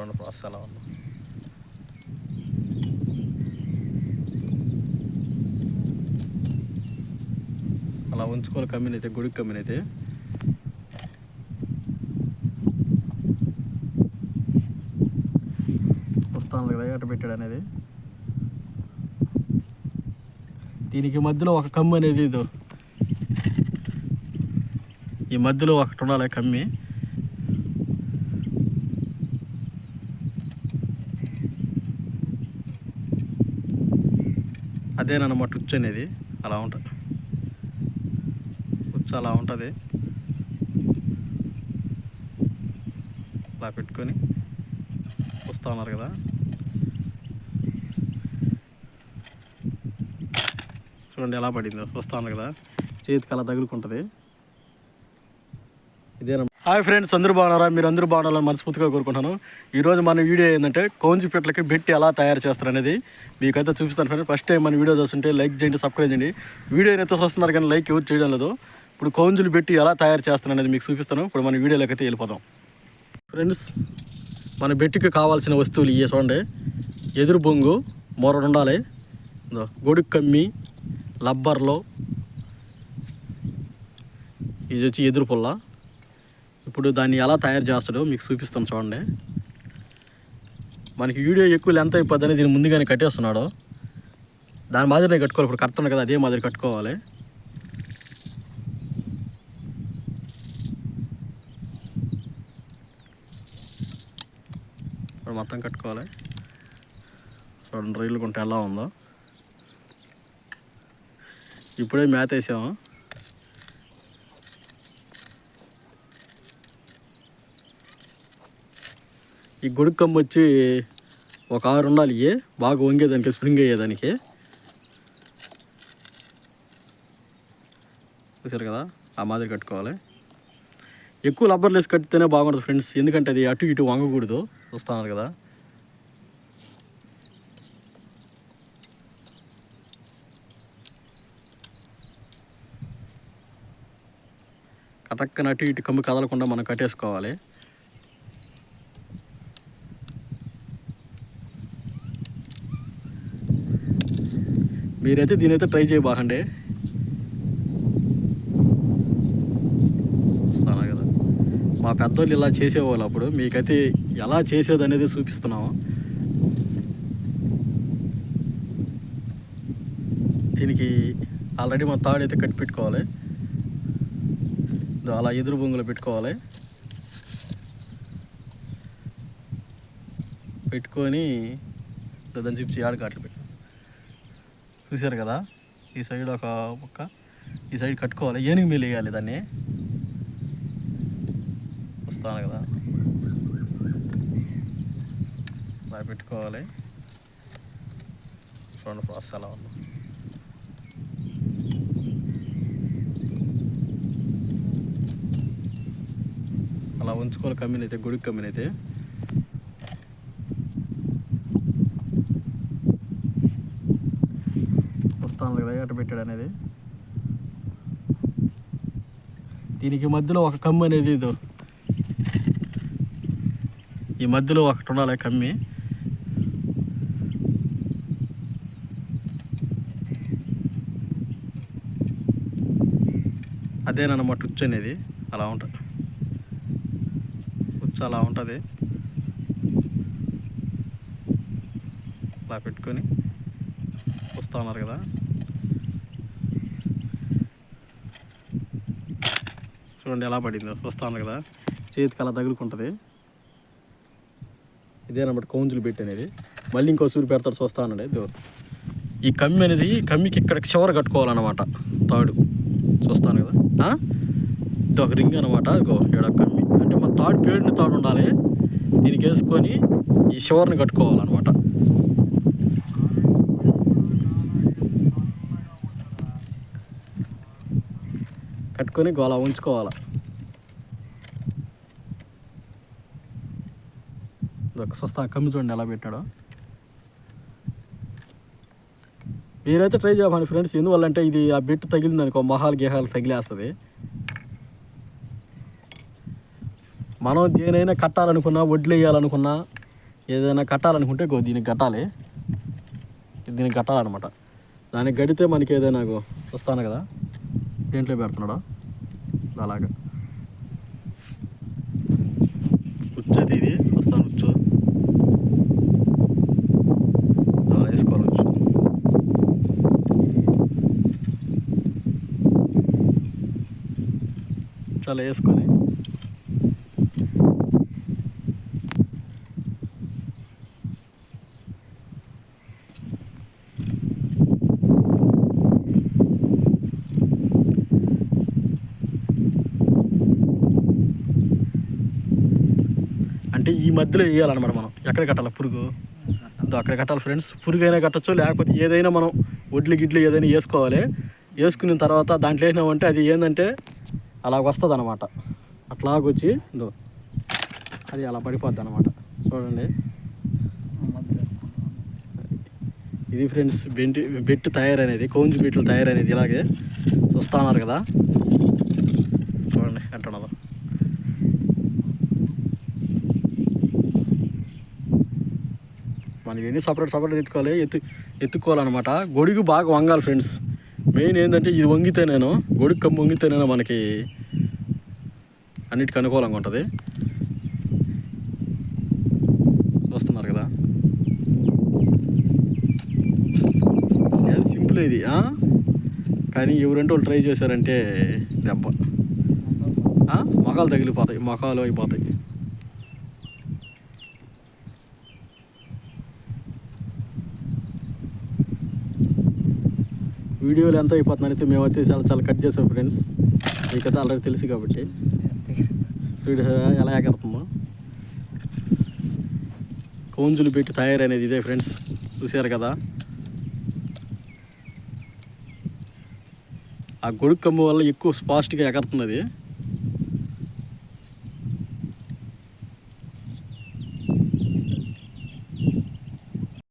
చూడండి ప్రాసెస్ ఎలా ఉందో అలా ఉంచుకోవాలి కమ్మిన అయితే గుడికి కమ్మిన అయితే. చూస్తాను కదా ఎట పెట్టాడు అనేది. దీనికి మధ్యలో ఒక కమ్మి అనేది ఇదో. ఈ మధ్యలో ఒకటి ఉండాలి కమ్మి. అదేనమాట ఉచ్చు అనేది. అలా ఉంటుంది ఉచ్చు అలా ఉంటుంది. అలా పెట్టుకొని వస్తూ ఉన్నారు కదా. చూడండి ఎలా పడిందో. వస్తూ ఉన్నారు కదా. చేతికి అలా తగులుకుంటుంది. ఇదేనా హాయ్ ఫ్రెండ్స్ అందరూ బాగున్నారా? మీరు అందరూ బాగున్నారని మనస్ఫూర్తిగా కోరుకుంటున్నాను. ఈరోజు మన వీడియో ఏంటంటే కౌంజు పిట్లకి బెట్టి ఎలా తయారు చేస్తారు అనేది మీకైతే చూపిస్తాను ఫ్రెండ్స్. ఫస్ట్ టైం మన వీడియో చూస్తుంటే లైక్ చేయండి సబ్స్క్రైబ్ చేయండి. వీడియో అయితే చూస్తున్నారు కానీ లైక్ ఎవరు చేయడం లేదు. ఇప్పుడు కౌంజులు పెట్టి ఎలా తయారు చేస్తారు అనేది మీకు చూపిస్తాను. ఇప్పుడు మన వీడియోలోకి అయితే వెళ్ళిపోదాం. ఫ్రెండ్స్ మన బెట్టికి కావాల్సిన వస్తువులు ఇవే చూడండి. ఎదురు బొంగు మొరడు ఉండాలి గొడుగు కమ్మి లబ్బర్లో. ఇది వచ్చి ఎదురు పుల్ల. ఇప్పుడు దాన్ని ఎలా తయారు చేస్తాడో మీకు చూపిస్తాను చూడండి. మనకి వీడియో ఎక్కువ లెంత్ అయిపోద్దని దీన్ని ముందుగానే కట్టేస్తున్నాడు. దాని మాదిరినే కట్టుకోవాలి. ఇప్పుడు కడుతున్నాడు కదా అదే మాదిరి కట్టుకోవాలి. ఇప్పుడు మొత్తం కట్టుకోవాలి. చూడండి రైలు కొంటే ఎలా ఉందో. ఇప్పుడే మేత వేసాము. ఈ గొడుగు కమ్మ వచ్చి ఒక ఆరు ఉండాలి. ఇయ్యే బాగా వంగేదానికి స్ప్రింగ్ అయ్యేదానికి. చూసారు కదా? ఆ మాదిరి కట్టుకోవాలి. ఎక్కువ రబ్బర్ లెస్ కట్టితేనే బాగుంటుంది ఫ్రెండ్స్ ఎందుకంటే అది అటు ఇటు వంగకూడదు. చూస్తున్నారు కదా? కథక్కన అటు ఇటు కమ్మి కదలకుండా మనం కట్టేసుకోవాలి. మీరైతే దీనైతే ట్రై చేయబాకండి వస్తానా కదా? మా పెద్దోళ్ళు ఇలా చేసేవాళ్ళు అప్పుడు. మీకైతే ఎలా చేసేది అనేది చూపిస్తున్నాము. దీనికి ఆల్రెడీ మా తాడు అయితే కట్టి పెట్టుకోవాలి. అలా ఎదురు బొంగులు పెట్టుకోవాలి. పెట్టుకొని ఇదో దాన్ని చూపించి ఆడకాట్లు పెట్టి. చూశారు కదా? ఈ సైడ్ ఒక పక్క ఈ సైడ్ కట్టుకోవాలి. ఏనుగు మీలు వేయాలి దాన్ని. వస్తాను కదా. అలా పెట్టుకోవాలి. చూడండి ప్రాసెస్ ఎలా ఉందో. అలా ఉంచుకోవాలి కమ్మిన గుడికి కమ్మీనైతే. గట్ట పెట్టాడు అనేది. దీనికి మధ్యలో ఒక కమ్మి అనేది ఇదో. ఈ మధ్యలో ఒకటి ఉండాలి కమ్మి. అదేనమాట ఉచ్చు అనేది. అలా ఉంటుంది. ఉచ్చు అలా ఉంటుంది. అలా పెట్టుకొని వస్తూ ఉన్నారు కదా. చూడండి ఎలా పడిందో. చూస్తాను కదా. చేతికి అలా తగులుకుంటుంది. ఇదేనమాట కౌంజులు పెట్టి అనేది. మళ్ళీ ఇంకో సూరి పెడతాడు చూస్తానండి దేవుడు ఈ కమ్మి అనేది కమ్మికి ఇక్కడ చివర కట్టుకోవాలన్నమాట. తాడు. చూస్తాను కదా. ఇది ఒక రింగ్ అనమాట ఇగో ఇక్కడ కమ్మి. అంటే మన తాడు పేడిన తాడు ఉండాలి. దీనికి వేసుకొని ఈ చివరిని కట్టుకోవాలన్నమాట. పట్టుకొని గోలా ఉంచుకోవాలి. ఇదొక స్వస్థ కమ్మి చూడండి ఎలా పెట్టాడో. మీరైతే ట్రై చేయమని ఫ్రెండ్స్ ఎందువల్లంటే ఇది ఆ బిట్ తగిలిందనుకో అనుకో గేహాలు తగిలేస్తుంది. మనం దేనైనా కట్టాలనుకున్నా వడ్లు వేయాలనుకున్నా ఏదైనా కట్టాలనుకుంటే గో దీనికి కట్టాలి. దీనికి కట్టాలన్నమాట. దానికి గడితే మనకి ఏదైనా గో వస్తాను కదా. దేంట్లో పెడుతున్నాడా? అలాగా. ఉచ్చది ఇది. వస్తాను ఉచ్చు అలా వేసుకోవాలి ఉచ్చు చాలా వేసుకొని అంటే ఈ మధ్యలో వేయాలన్నమాట మనం. ఎక్కడ కట్టాలి పురుగు? అక్కడ కట్టాలి ఫ్రెండ్స్. పురుగు అయినా కట్టచ్చు లేకపోతే ఏదైనా మనం వడ్లు గిడ్లు ఏదైనా వేసుకోవాలి. వేసుకున్న తర్వాత దాంట్లో వేసినామంటే అది ఏంటంటే అలా వస్తుంది అనమాట అట్లాగొచ్చి ఇదో అది అలా పడిపోద్ది అనమాట చూడండి. ఇది ఫ్రెండ్స్ బెంటి బెట్టు తయారనేది కౌంజు బెట్లు తయారనేది ఇలాగే చూస్తా ఉన్నారు కదా. చూడండి ఎట్టున్నదో మనం ఇవన్నీ సపరేట్ సపరేట్ ఎత్తుకోవాలి ఎత్తు ఎత్తుకోవాలన్నమాట. గొడుగు బాగా వంగాలి ఫ్రెండ్స్ మెయిన్ ఏంటంటే ఇది వంగితే నేను గొడుగు కమ్ము వంగితేనే మనకి అన్నిటికీ అనుకూలంగా ఉంటుంది. చూస్తున్నారు కదా? సింపుల్ ఇది కానీ ఎవరంటే వాళ్ళు ట్రై చేశారంటే దెబ్బ. మొఖాలు తగిలిపోతాయి మొఖాలు అయిపోతాయి. వీడియోలు ఎంత అయిపోతున్నాయి అయితే మేమైతే చాలా చాలా కట్ చేసాం ఫ్రెండ్స్ మీకైతే ఆల్రెడీ తెలుసు కాబట్టి. చూడు ఎలా ఎగరుతుందో కౌంజులు పెట్టి తయారనేది ఇదే ఫ్రెండ్స్ చూశారు కదా? ఆ గొడుగు కమ్ము వల్ల ఎక్కువ ఫాస్ట్గా ఎగరుతున్నది